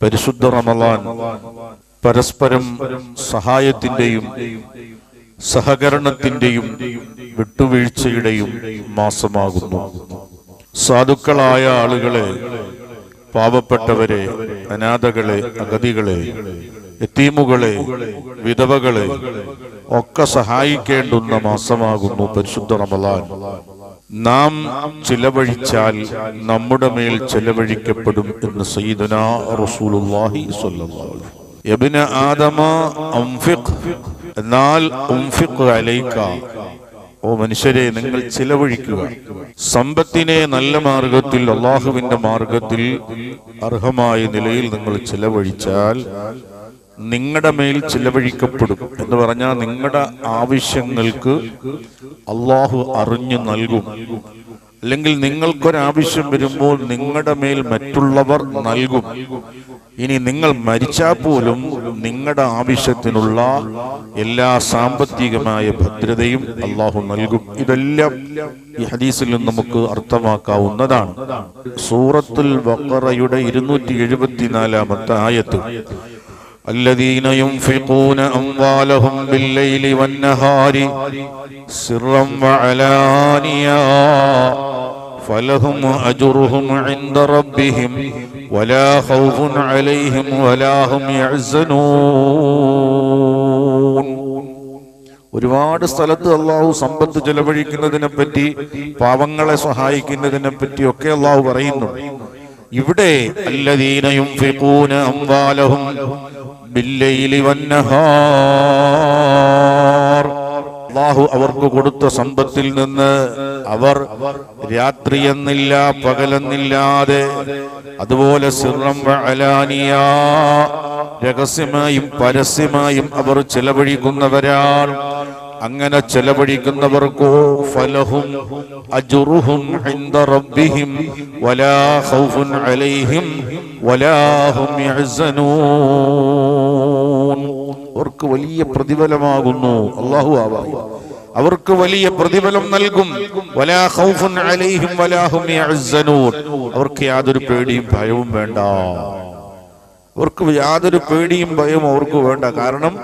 പരിശുദ്ധ റമലാൻ പരസ്പരം സഹായത്തിന്റെയും സഹകരണത്തിന്റെയും വിട്ടുവീഴ്ചയുടെയും മാസമാകുന്നു. സാധുക്കളായ ആളുകളെ പാവപ്പെട്ടവരെ അനാഥകളെ അഗതികളെ എത്തീമുകളെ വിധവകളെ ഒക്കെ സഹായിക്കേണ്ടുന്ന മാസമാകുന്നു പരിശുദ്ധ റമലാൻ നാം ചിലവഴിച്ചാൽ നമ്മുടെ മേൽ ചിലവഴിക്കപ്പെടും എന്ന് സയ്യിദന റസൂലുള്ളാഹി സ്വല്ലല്ലാഹു അലൈഹി യബ്ന ആദമ അംഫിഖ് എന്നാൽ ഉംഫിഖ് അലൈക. ഓ മനുഷ്യരെ നിങ്ങൾ ചിലവഴിക്കുക. സമ്പത്തിനെ നല്ല മാർഗത്തിൽ അള്ളാഹുവിന്റെ മാർഗത്തിൽ അർഹമായ നിലയിൽ നിങ്ങൾ ചിലവഴിച്ചാൽ നിങ്ങളുടെ മേൽ ചിലവഴിക്കപ്പെടും എന്ന് പറഞ്ഞാൽ നിങ്ങളുടെ ആവശ്യങ്ങൾക്ക് അള്ളാഹു അറിഞ്ഞു നൽകും. അല്ലെങ്കിൽ നിങ്ങൾക്കൊരാവശ്യം വരുമ്പോൾ നിങ്ങളുടെ മേൽ മറ്റുള്ളവർ നൽകും. ഇനി നിങ്ങൾ മരിച്ചാൽ പോലും നിങ്ങളുടെ ആവശ്യത്തിനുള്ള എല്ലാ സാമ്പത്തികമായ ഭദ്രതയും അള്ളാഹു നൽകും. ഇതെല്ലാം ഈ ഹദീസിൽ നിന്ന് നമുക്ക് അർത്ഥമാക്കാവുന്നതാണ്. സൂറത്തുൽ വക്കറയുടെ ഇരുന്നൂറ്റി എഴുപത്തിനാലാമത്തെ ആയത്ത് الذين ينفقون أموالهم بالليل والنهار سرا وعلانيا فلهم أجرهم عند ربهم ولا خوف عليهم ولا هم يحزنون ഒരുപാട് സ്ഥലത്ത് അള്ളാഹു സമ്പത്ത് ചെലവഴിക്കുന്നതിനെ പറ്റി പാവങ്ങളെ സഹായിക്കുന്നതിനെ പറ്റി ഒക്കെ അള്ളാഹു പറയുന്നുണ്ട് ഇവിടെ അല്ലദീനയും അള്ളാഹു അവർക്ക് കൊടുത്ത സമ്പത്തിൽ നിന്ന് അവർ രാത്രി രാത്രിയെന്നില്ല പകലെന്നില്ലാതെ അതുപോലെ സിറം രഹസ്യമായും പരസ്യമായും അവർ ചെലവഴിക്കുന്നവരാണ്. അങ്ങനെ ചെലവഴിക്കുന്നവർക്കോ ഫലഹും അജുറുഹും ഇൻദ റബ്ബിഹിം വലാ ഖൗഫുൻ അലൈഹിം വലാ ഹും യഹ്സനൂൻ. അവർക്ക് വലിയ പ്രതിഫലമാകുന്നു. അല്ലാഹു ആവാഹു അവർക്ക് വലിയ പ്രതിഫലം നൽകും. വലാ ഖൗഫുൻ അലൈഹിം വലാ ഹും യഹ്സനൂൻ. അവർക്ക് യാതൊരു പേടിയും ഭയവും വേണ്ട. അവർക്ക് യാതൊരു പേടിയും ഭയവും അവർക്ക് വേണ്ട. കാരണം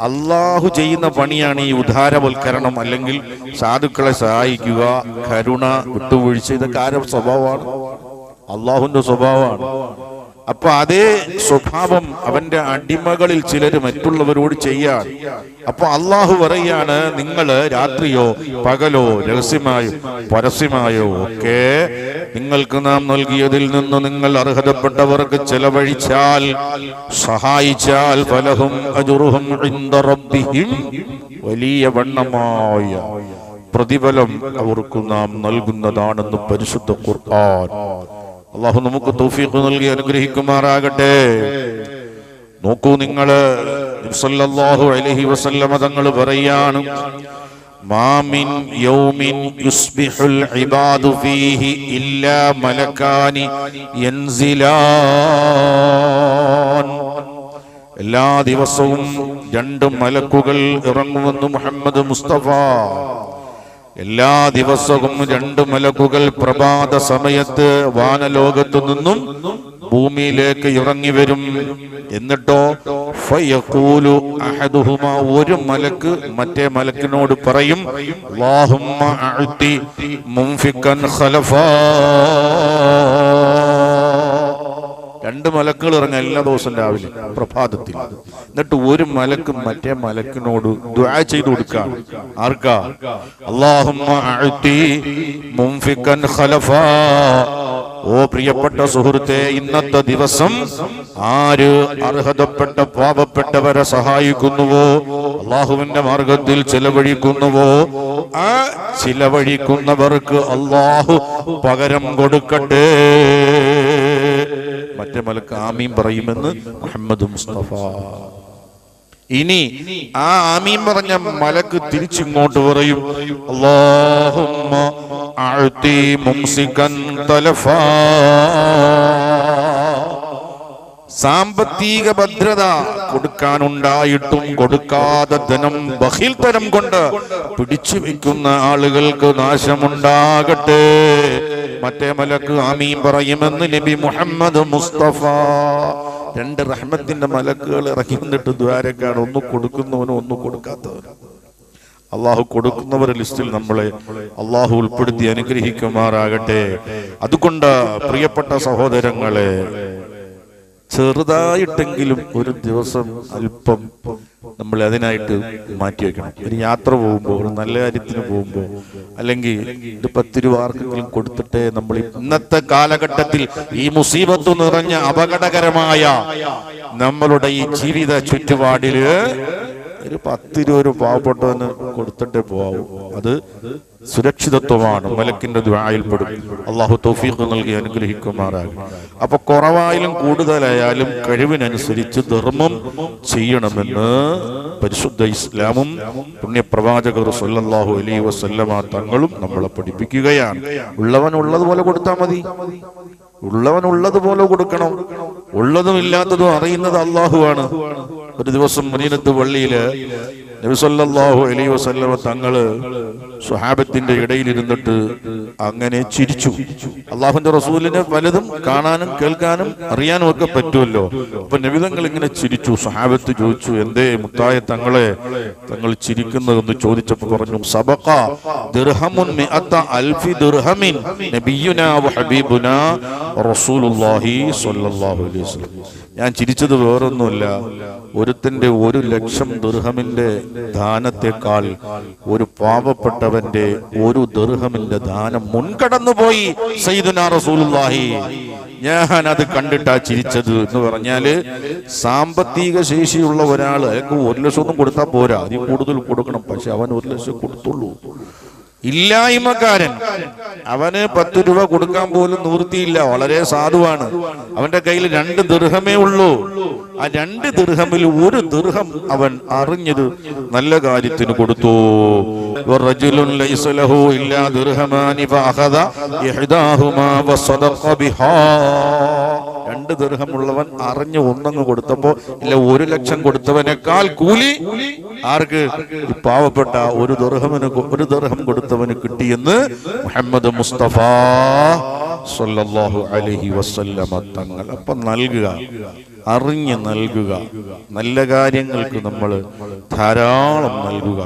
അള്ളാഹു ചെയ്യുന്ന പണിയാണ് ഈ ഉദാരവൽക്കരണം അല്ലെങ്കിൽ സാധുക്കളെ സഹായിക്കുക കരുണ വിട്ടുവീഴ്ച. ഇതൊക്കെ ആരുടെ സ്വഭാവമാണ്? അള്ളാഹുന്റെ സ്വഭാവമാണ്. അപ്പൊ അതേ സ്വഭാവം അവന്റെ അടിമകളിൽ ചിലർ മറ്റുള്ളവരോട് ചെയ്യാൻ അപ്പൊ അള്ളാഹു പറയാണ് നിങ്ങൾ രാത്രിയോ പകലോ രഹസ്യമായോ പരസ്യമായോ ഒക്കെ നിങ്ങൾക്ക് നാം നൽകിയതിൽ നിന്ന് നിങ്ങൾ അർഹതപ്പെട്ടവർക്ക് ചെലവഴിച്ചാൽ സഹായിച്ചാൽ റബ്ബിഹിം വലിയ വണ്ണമായ പ്രതിഫലം അവർക്ക് നാം നൽകുന്നതാണെന്ന് പരിശുദ്ധ ഖുർആൻ. അള്ളാഹു നമുക്ക് തൗഫീഖ് നൽകി അനുഗ്രഹിക്കുമാറാകട്ടെ. നോക്കൂ നിങ്ങൾ സല്ലല്ലാഹു അലൈഹി വസല്ലമ തങ്ങൾ പറയാണ് മാമിൻ യൗമിൻ യുസ്ബിഹുൽ ഇബാദു ഫീഹി ഇല്ലാ എല്ലാ ദിവസവും രണ്ട് മലക്കുകൾ ഇറങ്ങുമെന്ന് മുഹമ്മദ് മുസ്തഫ എല്ലാ ദിവസവും രണ്ട് മലക്കുകൾ പ്രഭാത സമയത്ത് വാനലോകത്തു നിന്നും ഭൂമിയിലേക്ക് ഇറങ്ങി വരും. എന്നിട്ടോ ഫയഖൂലു അഹദുഹുമ ഒരു മലക്ക് മറ്റേ മലക്കിനോട് പറയും അല്ലാഹുമ്മ അഅതി മുൻഫിക്കൻ ഖലഫാ. രണ്ട് മലക്കുകൾ ഇറങ്ങാൻ എല്ലാ ദിവസവും രാവിലെ പ്രഭാതത്തിൽ. എന്നിട്ട് ഒരു മലക്കും മറ്റേ മലക്കിനോട് ദുആ ചെയ്തു കൊടുക്കാം ആർക്കാ? ഓ പ്രിയപ്പെട്ട സുഹൃത്തെ ഇന്നത്തെ ദിവസം ആര് അർഹതപ്പെട്ട പാപപ്പെട്ടവരെ സഹായിക്കുന്നുവോ? അള്ളാഹുവിന്റെ മാർഗത്തിൽ ചിലവഴിക്കുന്നുവോ? ആ ചിലവഴിക്കുന്നവർക്ക് അള്ളാഹു പകരം കൊടുക്കട്ടെ. മറ്റേ മലക്ക് ആമീൻ പറയുമെന്ന് മുഹമ്മദ് മുസ്തഫ. ഇനി ആ ആമീൻ പറഞ്ഞ മലക്ക് തിരിച്ചിങ്ങോട്ട് പറയും അള്ളാഹുമ്മ മുംസികൻ തലഫാ. സാമ്പത്തിക ഭദ്രത കൊടുക്കാനുണ്ടായിട്ടും കൊടുക്കാതെ ധനം ബഹിൽ തരം കൊണ്ട് പിടിച്ചു വെക്കുന്ന ആളുകൾക്ക് നാശമുണ്ടാകട്ടെ. മറ്റേ മലക്ക് ആമീൻ പറയുമെന്ന് നബി മുഹമ്മദ് മുസ്തഫ. രണ്ട് റഹ്മത്തിന്റെ മലക്കുകൾ ഇറങ്ങി വന്നിട്ട് ദ്വാരക്കാണ്. ഒന്ന് കൊടുക്കുന്നവനും ഒന്ന് കൊടുക്കാത്തവനും. അള്ളാഹു കൊടുക്കുന്നവരുടെ ലിസ്റ്റിൽ നമ്മളെ അള്ളാഹു ഉൾപ്പെടുത്തി അനുഗ്രഹിക്കുമാറാകട്ടെ. അതുകൊണ്ട് പ്രിയപ്പെട്ട സഹോദരങ്ങളെ ചെറുതായിട്ടെങ്കിലും ഒരു ദിവസം അല്പം നമ്മൾ അതിനായിട്ട് മാറ്റി വെക്കണം. ഒരു യാത്ര പോകുമ്പോൾ ഒരു നല്ല കാര്യത്തിന് പോകുമ്പോൾ അല്ലെങ്കിൽ ഇത് പത്ത് രൂപ ആർക്കെങ്കിലും കൊടുത്തിട്ട് നമ്മൾ ഇന്നത്തെ കാലഘട്ടത്തിൽ ഈ മുസീബത്ത് നിറഞ്ഞ അപകടകരമായ നമ്മളുടെ ഈ ജീവിത ചുറ്റുപാടിൽ ഒരു പത്ത് രൂപ ഒരു പാവപ്പെട്ടവന് കൊടുത്തിട്ടേ പോവാവൂ. അത് സുരക്ഷിതത്വമാണ്. മലക്കിന്റെ ദ്വായിൽപ്പെടും അള്ളാഹു തൗഫീഖ് നൽകി അനുഗ്രഹിക്കുമാറാകും അപ്പൊ കുറവായാലും കൂടുതലായാലും കഴിവിനനുസരിച്ച് ധർമ്മം ചെയ്യണമെന്ന് പരിശുദ്ധ ഇസ്ലാമും പുണ്യപ്രവാചകർ സല്ലല്ലാഹു അലൈ വസല്ലമ തങ്ങളും നമ്മളെ പഠിപ്പിക്കുകയാണ്. ഉള്ളവൻ ഉള്ളതുപോലെ കൊടുത്താൽ മതി. ഉള്ളവൻ ഉള്ളതുപോലെ കൊടുക്കണം. ഉള്ളതും ഇല്ലാത്തതും അറിയുന്നത് അള്ളാഹുവാണ്. ഒരു ദിവസം മദീനത്ത് പള്ളിയിൽ നബിസല്ലാഹു അലൈ വസല്ലമ തങ്ങൾ സുഹാബത്തിന്റെ ഇടയിൽ ഇരുന്നിട്ട് അങ്ങനെ ചിരിച്ചു. അള്ളാഹുന്റെ റസൂലിന് പലതും കാണാനും കേൾക്കാനും അറിയാനും ഒക്കെ പറ്റുമല്ലോ. അപ്പൊ നബിതങ്ങൾ ഇങ്ങനെ ചിരിച്ചു. സുഹാബത്ത് ചോദിച്ചു എന്തേ മുത്തായ തങ്ങളെ തങ്ങൾ ചിരിക്കുന്നതെന്ന് ചോദിച്ചപ്പോ പറഞ്ഞു സബഖ ദിർഹമുൻ നബിയുനാ ഹബീബുനാ റസൂലുള്ളാഹി അലൈഹി വസല്ലം. ഞാൻ ചിരിച്ചത് വേറൊന്നുമില്ല. ഒരുത്തിന്റെ ഒരു ലക്ഷം ദുർഹമിന്റെ ദാനത്തെക്കാൾ ഒരു പാവപ്പെട്ടവന്റെ ഒരു ദുർഹമിന്റെ ദാനം മുൻകടന്നു പോയി റസൂലുള്ളാഹി. ഞാൻ അത് കണ്ടിട്ടാ ചിരിച്ചത് എന്ന് പറഞ്ഞാൽ സാമ്പത്തിക ശേഷിയുള്ള ഒരാൾ അയാൾക്ക് ഒരു ലക്ഷം ഒന്നും കൊടുത്താൽ പോരാ. അതിൽ കൂടുതൽ കൊടുക്കണം. പക്ഷെ അവൻ ഒരു ലക്ഷം കൊടുത്തുള്ളൂ. ഇല്ലായ്മക്കാരൻ. അവന് പത്ത് രൂപ കൊടുക്കാൻ പോലും നിവൃത്തിയില്ല. വളരെ സാധുവാണ്. അവന്റെ കയ്യിൽ രണ്ട് ദീർഘമേ ഉള്ളൂ. ആ രണ്ട് ദീർഘമിൽ ഒരു ദീർഘം അവൻ അറിഞ്ഞത് നല്ല കാര്യത്തിന് കൊടുത്തു. ഇല്ലാ ദിർഹമാനി രണ്ട് ദീർഘമുള്ളവൻ അറിഞ്ഞ് ഒന്നങ്ങ് കൊടുത്തപ്പോ ഇല്ല ഒരു ലക്ഷം കൊടുത്തവനേക്കാൾ കൂലി ആർക്ക്? പാവപ്പെട്ട ഒരു ദീർഘമിന് ഒരു ദീർഘം കൊടുത്തവന് കിട്ടിയെന്ന് മുഹമ്മദ് മുസ്തഫ സല്ലല്ലാഹു അലൈഹി വസല്ലമ തങ്ങൾ. അപ്പൊ നൽകുക. അറിഞ്ഞ് നൽകുക. നല്ല കാര്യങ്ങൾക്ക് നമ്മൾ ധാരാളം നൽകുക.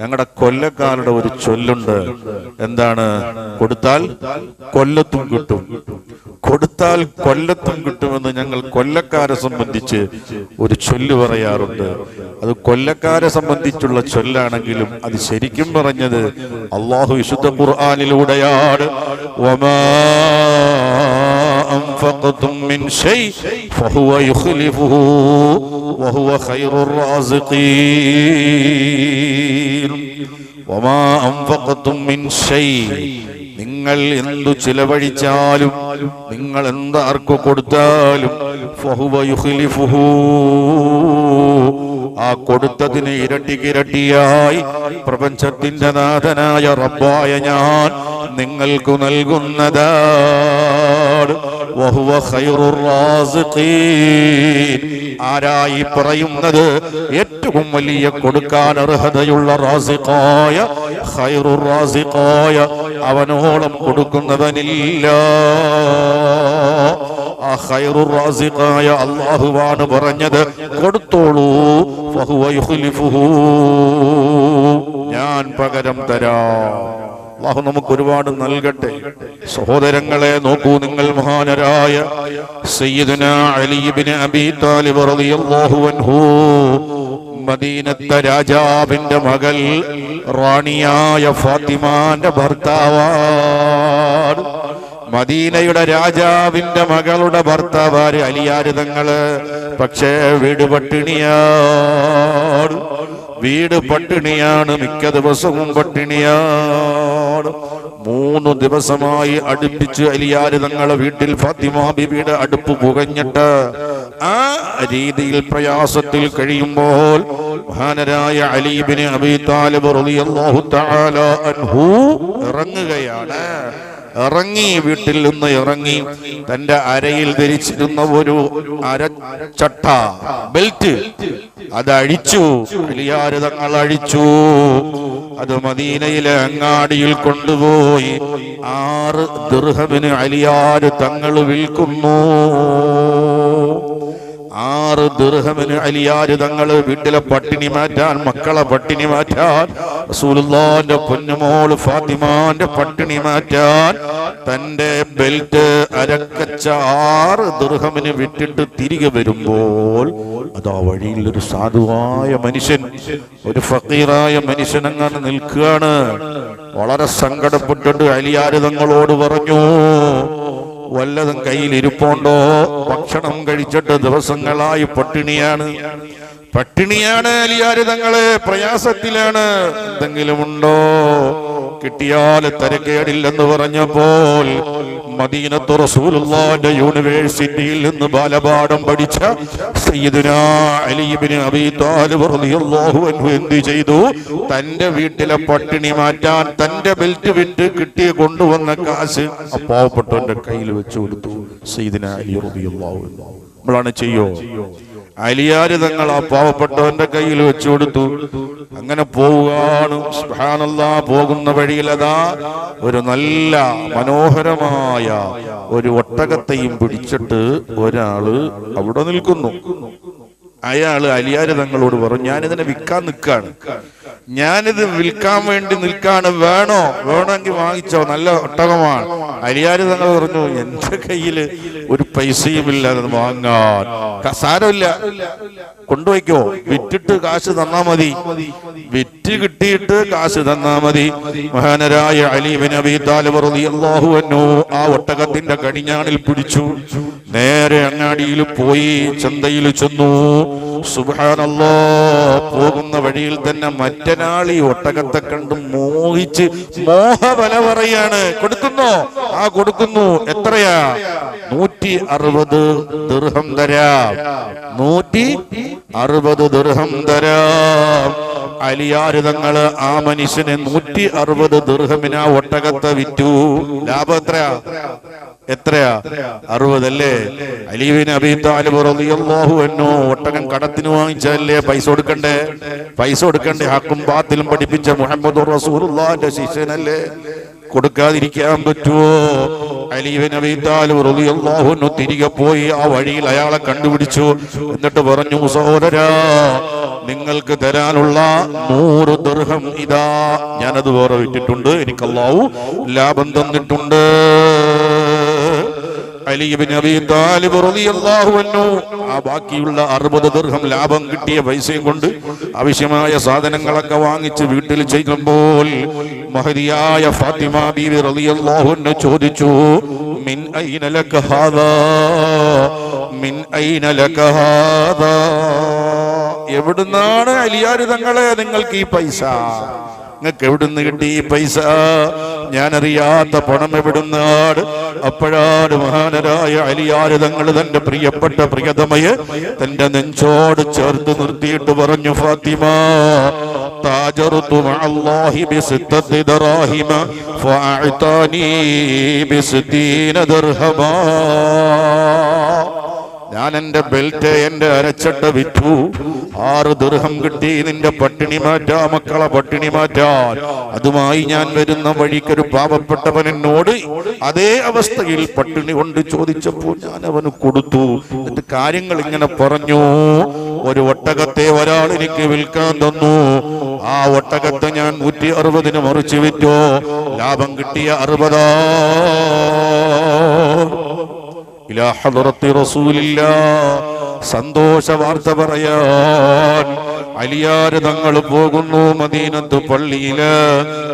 ഞങ്ങളുടെ കൊല്ലക്കാരുടെ ഒരു ചൊല്ലുണ്ട്. എന്താണ്? കൊടുത്താൽ കൊല്ലത്തും കിട്ടും. കൊടുത്താൽ കൊല്ലത്തും കിട്ടുമെന്ന് ഞങ്ങൾ കൊല്ലക്കാരെ സംബന്ധിച്ച് ഒരു ചൊല്ല് പറയാറുണ്ട്. അത് കൊല്ലക്കാരെ സംബന്ധിച്ചുള്ള ചൊല്ലാണെങ്കിലും അത് ശരിക്കും പറഞ്ഞത് അള്ളാഹു വിശുദ്ധ ഖുർആാനിലൂടെയാണ്. വമാ أنفقتم من شيء فهو يخلفه وهو خير الرازقين وما أنفقتم من شيء നിങ്ങൾ എന്തു ചിലവഴിച്ചാലും നിങ്ങൾ എന്താർക്ക് കൊടുത്താലും ഫഹുവ യുഖ്ലിഫുഹു. ആ കൊടുത്തതിന് ഇരട്ടിക്കിരട്ടിയായി പ്രപഞ്ചത്തിന്റെ നാഥനായ റബ്ബായ ഞാൻ നിങ്ങൾക്ക് നൽകുന്നതാണ് വഹുവ ഖൈറുർ റാസിഖീൻ. ആരായി പറയുന്നത് ഏറ്റവും വലിയ കൊടുക്കാൻ അർഹതയുള്ള റാസിഖായ ഖൈറു റാസിഖായ അവനോളം കൊടുക്കുന്നവനില്ല. അള്ളാഹുവാണ് പറഞ്ഞത് കൊടുത്തോളൂ. ഞാൻ പകരം തരാം. അള്ളാഹു നമുക്ക് ഒരുപാട് നൽകട്ടെ. സഹോദരങ്ങളെ നോക്കൂ നിങ്ങൾ മഹാനരായ റളിയല്ലാഹു അൻഹു. മദീനത്തെ രാജാവിന്റെ മകൾ റാണിയായ ഫാത്തിമാന്റെ ഭർത്താവാണ്. മദീനയുടെ രാജാവിന്റെ മകളുടെ ഭർത്താവാര് അലിയാരിതങ്ങൾ. പക്ഷേ വീട് പട്ടിണിയാണ് വീട് പട്ടിണിയാണ് മിക്ക ദിവസവും പട്ടിണിയാണ്. മൂന്ന് ദിവസമായി അടുപ്പിച്ച് അലിയാര് തങ്ങളെ വീട്ടിൽ ഫാത്തിമ ബിബിയുടെ അടുപ്പ് പുകഞ്ഞിട്ട് ആ രീതിയിൽ പ്രയാസത്തിൽ കഴിയുമ്പോൾ മഹാനരായ അലീബിന് അബി താലിബ് റളിയല്ലാഹു തആല അൻഹു ഇറങ്ങുകയാണ്. ഇറങ്ങി വീട്ടിൽ നിന്ന് ഇറങ്ങി തന്റെ അരയിൽ ധരിച്ചിരുന്ന ഒരു അരച്ചട്ട ബെൽറ്റ് അത് അഴിച്ചു. വലിയാര് തങ്ങൾ അഴിച്ചു. അത് മദീനയിലെ അങ്ങാടിയിൽ കൊണ്ടുപോയി. ആറ് ദുർഹബിന് അലിയാര് തങ്ങൾ വിൽക്കുന്നു. ആറ് ദീർഘമിന് അലിയാര് തങ്ങൾ വീട്ടിലെ പട്ടിണി മാറ്റാൻ മക്കളെ പട്ടിണി മാറ്റാൻ റസൂലുള്ളാന്റെ പൊന്നുമോൾ ഫാത്തിമാന്റെ പട്ടിണി മാറ്റാൻ തന്റെ ബെൽറ്റ് അരക്കച്ച ആറ് ദീർഘമിന് വിട്ടിട്ട് തിരികെ വരുമ്പോൾ അതാ വഴിയിൽ ഒരു സാധുവായ മനുഷ്യൻ ഒരു ഫക്കീറായ മനുഷ്യൻ അങ്ങനെ നിൽക്കുകയാണ്. വളരെ സങ്കടപ്പെട്ടിട്ട് അലിയാര് തങ്ങളോട് പറഞ്ഞു വല്ലതും കയ്യിൽ ഇരിപ്പുണ്ടോ ഭക്ഷണം കഴിച്ചിട്ട് ദിവസങ്ങളായി പട്ടിണിയാണ്. പട്ടിണിയാണ് അലിയാര് തങ്ങളെ പ്രയാസത്തിലാണ്. എന്തെങ്കിലും ഉണ്ടോ? കിട്ടിയാൽ തരക്കേടില്ലെന്ന് പറഞ്ഞപ്പോൾ മദീനത്ത് റസൂലുള്ളാഹിന്റെ യൂണിവേഴ്സിറ്റിയിൽ നിന്ന് ബാലപാഠം പഠിച്ച സയ്യിദുനാ അലി ഇബ്നു അബീ താലിബ് റളിയല്ലാഹു അൻഹു എന്ത് ചെയ്തു? തന്റെ വീട്ടിലെ പട്ടിണി മാറ്റാൻ തന്റെ ബെൽറ്റ് വിറ്റ് കിട്ടിയ കൊണ്ടുവന്ന കാശ് അപ്പാവപ്പെട്ടവന്റെ പാവപ്പെട്ടവന്റെ കയ്യിൽ വെച്ചു കൊടുത്തു. സയ്യിദുനാ അലി റളിയല്ലാഹു അൻഹു. നമ്മളാണ് ചെയ്യോ? അലിയാര് തങ്ങൾ ആ പാവപ്പെട്ടവന്റെ കയ്യിൽ വെച്ചു കൊടുത്തു. അങ്ങനെ പോവുകയാണ്. സുഹാനല്ല പോകുന്ന വഴിയിൽ അതാ ഒരു നല്ല മനോഹരമായ ഒരു ഒട്ടകത്തെയും പിടിച്ചിട്ട് ഒരാൾ അവിടെ നിൽക്കുന്നു. അയാൾ അലിയാര് തങ്ങളോട് പറഞ്ഞു ഞാനിതിനെ വിൽക്കാൻ നിൽക്കാണ് ഞാനിത് വിൽക്കാൻ വേണ്ടി നിൽക്കാണ്. വേണോ? വേണമെങ്കിൽ വാങ്ങിച്ചോ. നല്ല ഒട്ടകമാണ്. അരിയാര് തങ്ങൾ പറഞ്ഞു എന്റെ കയ്യിൽ ഒരു പൈസയും ഇല്ലാതെ വാങ്ങാൻ. സാരമില്ല. കൊണ്ടുപോയിക്കോ വിറ്റിട്ട് കാശ് തന്നാ മതി. വിറ്റ് കിട്ടിയിട്ട് കാശ് തന്നാ മതി. മഹാനരായ അലീബിൻ ആ ഒട്ടകത്തിന്റെ കടിഞ്ഞാണിൽ പിടിച്ചു. നേരെ അങ്ങാടിയിൽ പോയി ചന്തയിൽ ചെന്നു. സുബ്ഹാനല്ലാ പോകുന്ന വഴിയിൽ തന്നെ മറ്റനാൾ ഈ ഒട്ടകത്തെ കണ്ട് മോഹിച്ച് മോഹബല പറയാണ്. കൊടുക്കുന്നോ? ആ കൊടുക്കുന്നു. എത്രയാ? നൂറ്റി അറുപത് ദീർഘം തരാം. നൂറ്റി അറുപത് ദുർഹം തരാം. അലിയാര് തങ്ങൾ ആ മനുഷ്യനെ നൂറ്റി അറുപത് ദുർഹമിനാ ഒട്ടകത്തെ വിറ്റു. ലാഭം എത്രയാ? എത്രയാ അറുപതല്ലേ? അലീബിൻ അബി താലിബ് റളിയല്ലാഹു അൻഹു കടത്തിന് വാങ്ങിച്ചല്ലേ പൈസ കൊടുക്കണ്ടേ? പൈസ കൊടുക്കണ്ടേ? ഹക്കും ബാത്തിലും പഠിപ്പിച്ച മുഹമ്മദ് റസൂലുള്ളാഹിന്റെ ശിഷ്യനല്ലേ? കൊടുക്കാതിരിക്കാൻ പറ്റുമോ അൻഹു തിരികെ പോയി ആ വഴിയിൽ അയാളെ കണ്ടുപിടിച്ചു. എന്നിട്ട് പറഞ്ഞു സഹോദരാ നിങ്ങൾക്ക് തരാനുള്ള നൂറ് ദർഹം ഇതാ. ഞാനത് വേറെ വിറ്റിട്ടുണ്ട്. എനിക്ക് അല്ലാഹു ലാഭം തന്നിട്ടുണ്ട്. താലിബ് റളിയല്ലാഹു അൻഹു. ആ ബാക്കിയുള്ള അറുപത് ദർഹം ലാഭം കിട്ടിയ പൈസയും കൊണ്ട് ആവശ്യമായ സാധനങ്ങളൊക്കെ വാങ്ങിച്ച് വീട്ടിൽ ചെയ്യുമ്പോൾ മഹതിയായ ഫാത്തിമ ബീവി റളിയല്ലാഹു അൻഹു ചോദിച്ചു മിൻ ഐന ലക ഹാദാ? മിൻ ഐന ലക ഹാദാ? എവിടുന്നാണ് അലിയാര് തങ്ങളെ നിങ്ങൾക്ക് ഈ പൈസ? നിങ്ങൾക്ക് എവിടുന്ന് കിട്ടി ഈ പൈസ ഞാനറിയാത്ത പണം എവിടുന്നാണ് അപ്പോഴാണ് മഹാനരായ അലിയാര് തങ്ങൾ തന്റെ പ്രിയപ്പെട്ട പ്രിയതമയെ തന്റെ നെഞ്ചോട് ചേർത്ത് നിർത്തിയിട്ട് പറഞ്ഞു ഫാത്തിമ تاجرت مع الله بستة دراهم فأعطاني بستين درهما ഞാൻ എന്റെ ബെൽറ്റ് എന്റെ അരച്ചട്ട വിറ്റു. ആറ് ദുർഹം കിട്ടി നിന്റെ പട്ടിണി മാറ്റാ മക്കളെ പട്ടിണി മാറ്റാ. അതുമായി ഞാൻ വരുന്ന വഴിക്കൊരു പാവപ്പെട്ടവൻ എന്നോട് അതേ അവസ്ഥയിൽ പട്ടിണി കൊണ്ട് ചോദിച്ചപ്പോൾ ഞാൻ അവന് കൊടുത്തു. എന്നിട്ട് കാര്യങ്ങൾ ഇങ്ങനെ പറഞ്ഞു. ഒരു ഒട്ടകത്തെ ഒരാൾ എനിക്ക് വിൽക്കാൻ തന്നു. ആ ഒട്ടകത്തെ ഞാൻ നൂറ്റി അറുപതിന് മറിച്ച് വിറ്റു. ലാഭം കിട്ടിയ അറുപതാ ഇലാ ഹളറത്തി റസൂലില്ല. സന്തോഷ വാർത്ത പറയാൻ അലിയാര് തങ്ങൾ പോകുന്നു മദീനത്ത് പള്ളിയിൽ.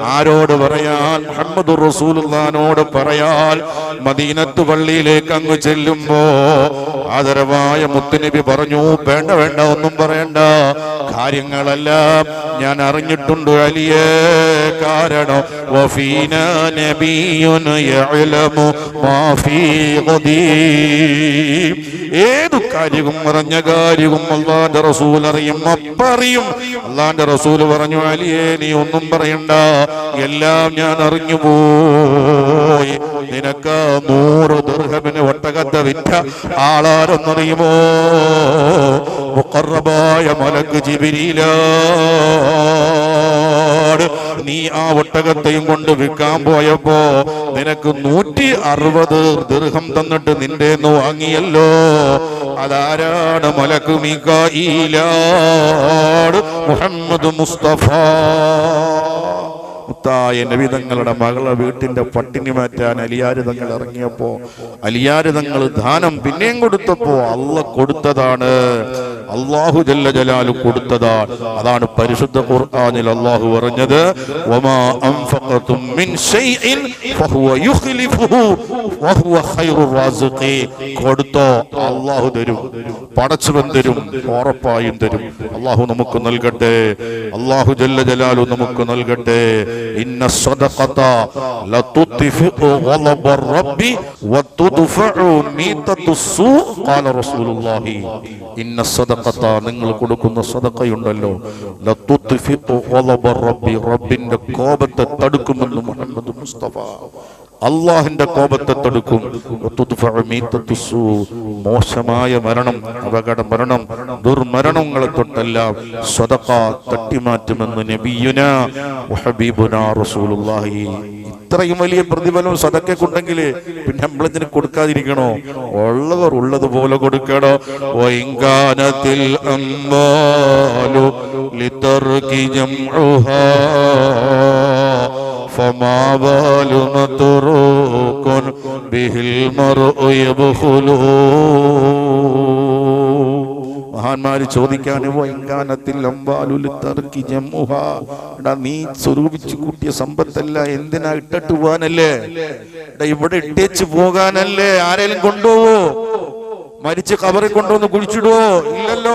ആരോട് പറയാൻ? മുഹമ്മദ് റസൂലുള്ളാനോട് പറയാൻ മദീനത്ത് പള്ളിയിലേക്ക് അങ്ങ് ചെല്ലുമ്പോ ആദരവായ മുത്തുനബി പറഞ്ഞു വേണ്ട വേണ്ട ഒന്നും പറയണ്ട. കാര്യങ്ങളെല്ലാം. ഞാൻ അറിഞ്ഞിട്ടുണ്ട് അലിയേ. കാരണം വഫീന മാ ഫീ ഏതു കാര്യവും അറിഞ്ഞ കാര്യവും അള്ളാന്റെ റസൂൽ അറിയും. അപ്പറിയും അള്ളാന്റെ റസൂൽ പറഞ്ഞു അലിയേ നീ ഒന്നും പറയണ്ട. എല്ലാം ഞാൻ അറിഞ്ഞു പോയി. നിനക്ക് നൂറ് ദുർഹമിന് ഒട്ടകത്തെ വിറ്റ ആളാരെന്നറിയുമോ? മുഖറബായ മലക്ക് ജിബിരിയില നീ ആ ഒട്ടകത്തെയും കൊണ്ട് വിൽക്കാൻ പോയപ്പോ നിനക്ക് നൂറ്റി അറുപത് ദീർഘം തന്നിട്ട് നിന്റെ വാങ്ങിയല്ലോ. അതാരാണ് മലക്ക് മികായിലാണ് മുഹമ്മദ് മുസ്തഫ. മുത്തായ നബിതങ്ങളുടെ മകളെ വീട്ടിന്റെ പട്ടിണി മാറ്റാൻ അലിയാരിതങ്ങൾ ഇറങ്ങിയപ്പോ അലിയാരിതങ്ങൾ ദാനം പിന്നെയും കൊടുത്തപ്പോ അല്ല കൊടുത്തതാണ്. അള്ളാഹു ജല്ല ജലാലു കൊടുത്തതാണ്. അതാണ് പരിശുദ്ധ ഖുർആനിൽ അള്ളാഹു പറഞ്ഞത് കൊടുത്തോ അള്ളാഹു തരും പടച്ചവൻ തരും ഉറപ്പായും തരും. അള്ളാഹു നമുക്ക് നൽകട്ടെ അള്ളാഹു ജല്ല ജലാലു നമുക്ക് നൽകട്ടെ. ഇന്ന ലതുത്ഫിഉ ഗളബ റബ്ബി വതുദ്ഫഉ മീതത്തു സൂ ഖാല റസൂലുള്ളാഹി ഇന്ന സദഖത നിങ്ങൾ കൊടുക്കുന്ന സദഖയുണ്ടല്ലോ റബ്ബിന്റെ കോപത്തെ തടുക്കുമെന്ന് മുഹമ്മദ് മുസ്തഫ. അള്ളാഹിന്റെ കോപത്തെ തടുക്കും. മോശമായ മരണം അപകട മരണം ദുർമരണങ്ങളെ തൊട്ടെല്ലാം സ്വതക്ക തട്ടിമാറ്റുമെന്ന് നബിയുന വഹബീബുന റസൂലുള്ളാഹി. ഇത്രയും വലിയ പ്രതിഫലം സദക്കക്കുണ്ടെങ്കിൽ പിന്നെ നമ്മളതിന് കൊടുക്കാതിരിക്കണോ ഉള്ളവർ ഉള്ളതുപോലെ കൊടുക്കണോ വൈങ്കാനത്തിൽ അമ്മാലു ലിതർക്കി ജംഉഹാ فما بال متروك به المرء يبخلو മഹാന്മാര് എടാ നീ സ്വരൂപിച്ചു കൂട്ടിയ സമ്പത്തല്ല എന്തിനാ ഇട്ടിട്ട് പോകാനല്ലേ എടാ ഇവിടെ ഇട്ടേച്ച് പോകാനല്ലേ ആരെങ്കിലും കൊണ്ടുപോവോ? മരിച്ച് കബറിൽ കൊണ്ടുവന്ന് കുഴിച്ചിടുവോ? ഇല്ലല്ലോ.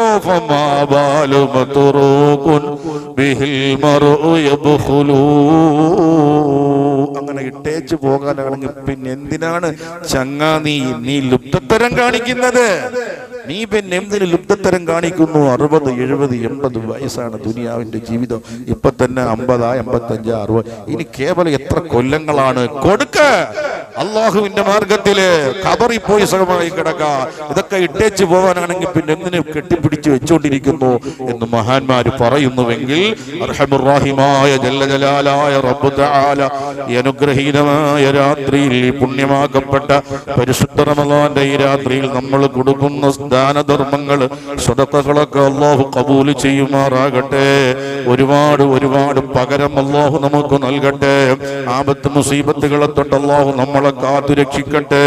അങ്ങനെ ഇട്ടേച്ച് പോകാനാണെങ്കിൽ പിന്നെ എന്തിനാണ് ചങ്ങാ നീ നീ ലുപ്തത്തരം കാണിക്കുന്നത്? നീ പിന്നെ എന്തിന് ലുബ്ധത്തരം കാണിക്കുന്നു? അറുപത് എഴുപത് എൺപത് വയസ്സാണ് ദുനിയാവിന്റെ ജീവിതം. ഇപ്പൊ തന്നെ അമ്പതാ എൺപത്തഞ്ച് അറുപത് ഇനി കേവലം എത്ര കൊല്ലങ്ങളാണ്? കൊടുക്ക! അള്ളാഹുവിന്റെ മാർഗത്തിൽ കബറി പോയി സുഖമായി കിടക്ക. ഇതൊക്കെ ഇട്ടേച്ച് പോകാനാണെങ്കിൽ പിന്നെ എന്തിന് കെട്ടിപ്പിടിച്ച് വെച്ചുകൊണ്ടിരിക്കുന്നു എന്ന് മഹാന്മാര് പറയുന്നുവെങ്കിൽ അനുഗ്രഹീതമായ രാത്രിയിൽ പുണ്യമാക്കപ്പെട്ട പരിശുദ്ധ റമദാന്റെ ഈ രാത്രിയിൽ നമ്മൾ കൊടുക്കുന്ന ദാനധർമ്മങ്ങൾ സ്വതക്കകളൊക്കെ അള്ളാഹു കബൂൽ ചെയ്യുമാറാകട്ടെ. ഒരുപാട് ഒരുപാട് പകരം അള്ളാഹു നമുക്ക് നൽകട്ടെ. ആപത്ത് മുസീബത്തുകളെ തൊട്ട് അള്ളാഹു നമ്മളെ കാത്തുരക്ഷിക്കട്ടെ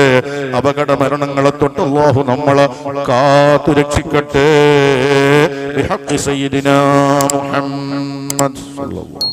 അപകട മരണങ്ങളെ തൊട്ട് അള്ളാഹു നമ്മളെ കാത്തുരക്ഷിക്കട്ടെ ബിഹഖ് സയ്യിദിനാ മുഹമ്മദ് സല്ലല്ലാഹു